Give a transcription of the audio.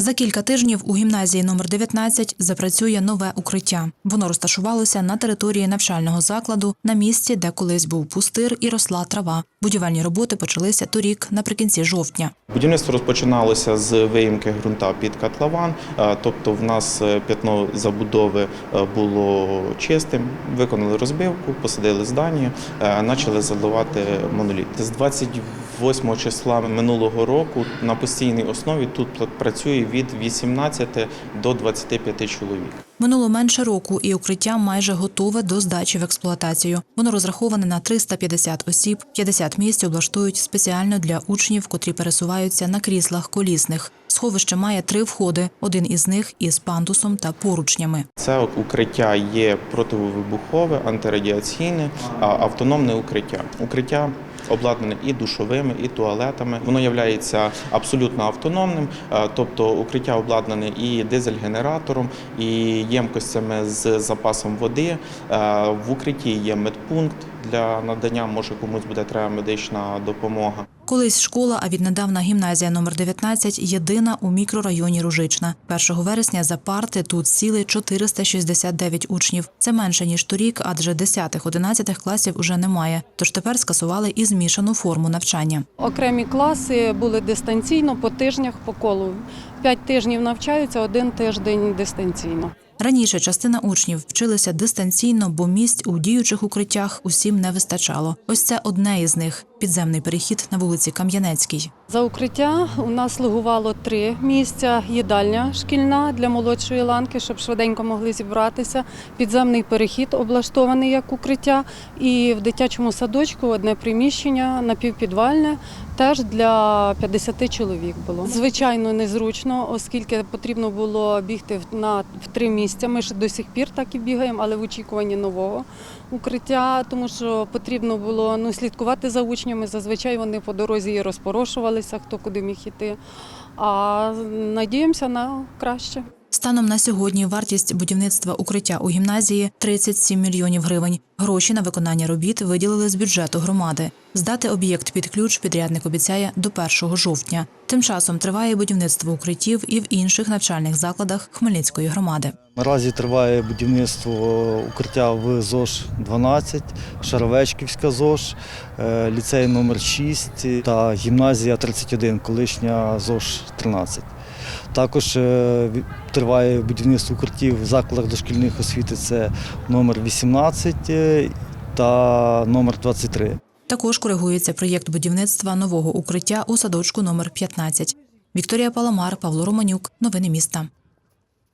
За кілька тижнів у гімназії номер 19 запрацює нове укриття. Воно розташувалося на території навчального закладу на місці, де колись був пустир і росла трава. Будівельні роботи почалися торік наприкінці жовтня. Будівництво розпочиналося з виїмки ґрунта під котлован, е, тобто в нас е, п'ятно забудови е, було чистим, виконали розбивку, посадили здання, е, почали заливати моноліт. З 28 числа минулого року на постійній основі тут працює від 18 до 25 чоловік. Минуло менше року, і укриття майже готове до здачі в експлуатацію. Воно розраховане на 350 осіб. 50 місць облаштують спеціально для учнів, котрі пересуваються на кріслах колісних. Сховище має три входи. Один із них із пандусом та поручнями. Це укриття є противовибухове, антирадіаційне, автономне укриття. Укриття обладнане і душовими, і туалетами. Воно є абсолютно автономним, е, тобто укриття обладнане і дизель-генератором, і ємкостями з запасом води. Е, В укритті є медпункт для надання, може комусь буде треба медична допомога. Колись школа, а віднедавна гімназія номер 19 єдина у мікрорайоні Ружична. 1 вересня за парти тут сіли 469 учнів. Це менше ніж торік, адже 10-11 класів уже немає. Тож тепер скасували і змішану форму навчання. Окремі класи були дистанційно по тижнях по колу. П'ять тижнів навчаються, один тиждень дистанційно. Раніше частина учнів вчилися дистанційно, бо місць у діючих укриттях усім не вистачало. Ось це одне із них підземний перехід на вулиці Кам'янецькій. За укриття у нас слугувало три місця: їдальня шкільна для молодшої ланки, щоб швиденько могли зібратися. Підземний перехід облаштований як укриття. І в дитячому садочку одне приміщення напівпідвальне. Теж для 50 чоловік було. Звичайно, незручно, оскільки потрібно було бігти на в три місця. Ми ж до сих пір так і бігаємо, але в очікуванні нового укриття, тому що потрібно було ну, слідкувати за учнями. Зазвичай вони по дорозі розпорошувалися, хто куди міг іти. А надіємося на краще. Станом на сьогодні вартість будівництва укриття у гімназії 37 мільйонів гривень. Гроші на виконання робіт виділили з бюджету громади. Здати об'єкт під ключ підрядник обіцяє до 1 жовтня. Тим часом триває будівництво укриттів і в інших навчальних закладах Хмельницької громади. Наразі триває будівництво укриття в ЗОЖ 12, Шаровечківська ЗОЖ, е, ліцей номер 6 та гімназія 31, колишня ЗОЖ 13. Також е, триває будівництво укриттів в закладах дошкільних освіти. Це номер 18 е, та номер 23. Також коригується проєкт будівництва нового укриття у садочку номер 15. Вікторія Паламар, Павло Романюк. Новини міста.